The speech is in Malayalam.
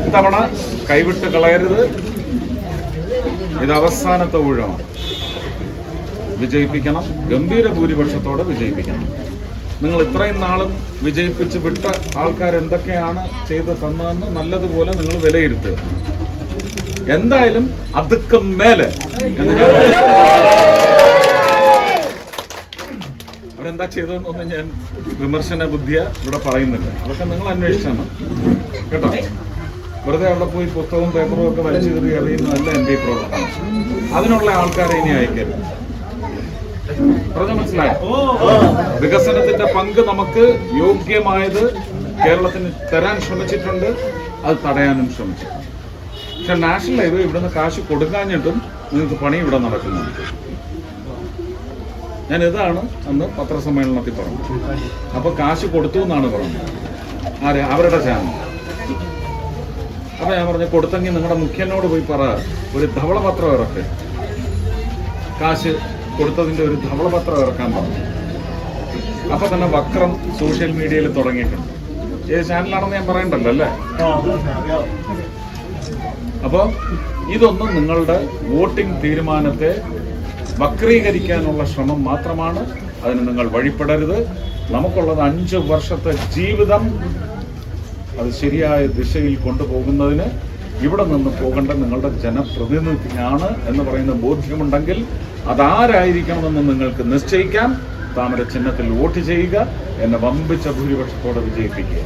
ഇത്തവണ കൈവിട്ട് കളയരുത്. ഇത് അവസാനത്തെ ഊഴമാണ്. വിജയിപ്പിക്കണം. ഗംഭീര ഭൂരിപക്ഷത്തോടെ വിജയിപ്പിക്കണം. നിങ്ങൾ ഇത്രയും നാളും വിജയിപ്പിച്ച് വിട്ട ആൾക്കാർ എന്തൊക്കെയാണ് ചെയ്ത് തന്നതെന്ന് നല്ലതുപോലെ നിങ്ങൾ വിലയിരുത്തുക എന്തായാലും അതുക്കും മേലെ അവരെന്താ ചെയ്തതെന്നൊന്നും ഞാൻ വിമർശന ബുദ്ധിയ ഇവിടെ പറയുന്നില്ല. അതൊക്കെ നിങ്ങൾ അന്വേഷിച്ചാണ് കേട്ടോ? വെറുതെ അവിടെ പോയി പുസ്തകവും പേപ്പറും ഒക്കെ വലിച്ചു കയറി അറിയുന്നതല്ല എം പി പ്രവർത്തനം അതിനുള്ള ആൾക്കാരെ ഇനി അയക്കരുത്. പറഞ്ഞു മനസ്സിലായോ? വികസനത്തിന്റെ പങ്ക് നമുക്ക് യോഗ്യമായത് കേരളത്തിന് തരാൻ ശ്രമിച്ചിട്ടുണ്ട്. അത് തടയാനും ശ്രമിച്ചിട്ടുണ്ട്. പക്ഷെ നാഷണൽ ഹൈവേ ഇവിടുന്ന് കാശ് കൊടുക്കാഞ്ഞിട്ടും നിങ്ങൾക്ക് പണി ഇവിടെ നടക്കുന്നുണ്ട്. ഞാൻ ഇതാണ് അന്ന് പത്രസമ്മേളനത്തിൽ പറഞ്ഞത്. അപ്പൊ കാശ് കൊടുത്തു എന്നാണ് പറഞ്ഞത്. ആരെ? അവരുടെ ചാനൽ അപ്പൊ ഞാൻ പറഞ്ഞു കൊടുത്തെങ്കിൽ നിങ്ങളുടെ മുഖ്യനോട് പോയി പറ. ഒരു ധവളപത്രം ഇറക്ക്. കാശ് കൊടുത്തതിന്റെ ഒരു ധവളപത്രം ഇറക്കാൻ പറഞ്ഞു. അപ്പൊ തന്നെ വക്രം സോഷ്യൽ മീഡിയയിൽ തുടങ്ങിയിട്ടുണ്ട്. ഏത് ചാനലാണെന്ന് ഞാൻ പറയണ്ടല്ലോ അല്ലേ? അപ്പൊ ഇതൊന്നും നിങ്ങളുടെ വോട്ടിംഗ് തീരുമാനത്തെ വക്രീകരിക്കാനുള്ള ശ്രമം മാത്രമാണ്. അതിന് നിങ്ങൾ വഴിപ്പെടരുത്. നമുക്കുള്ളത് അഞ്ച് വർഷത്തെ ജീവിതം അത് ശരിയായ ദിശയിൽ കൊണ്ടുപോകുന്നതിന് ഇവിടെ നിന്ന് പോകേണ്ട നിങ്ങളുടെ ജനപ്രതിനിധിയാണ് എന്ന് പറയുന്ന ബോധ്യമുണ്ടെങ്കിൽ അതാരായിരിക്കണമെന്ന് നിങ്ങൾക്ക് നിശ്ചയിക്കാം. താമര ചിഹ്നത്തിൽ വോട്ട് ചെയ്യുക എന്നെ വമ്പിച്ച ഭൂരിപക്ഷത്തോടെ വിജയിപ്പിക്കുക.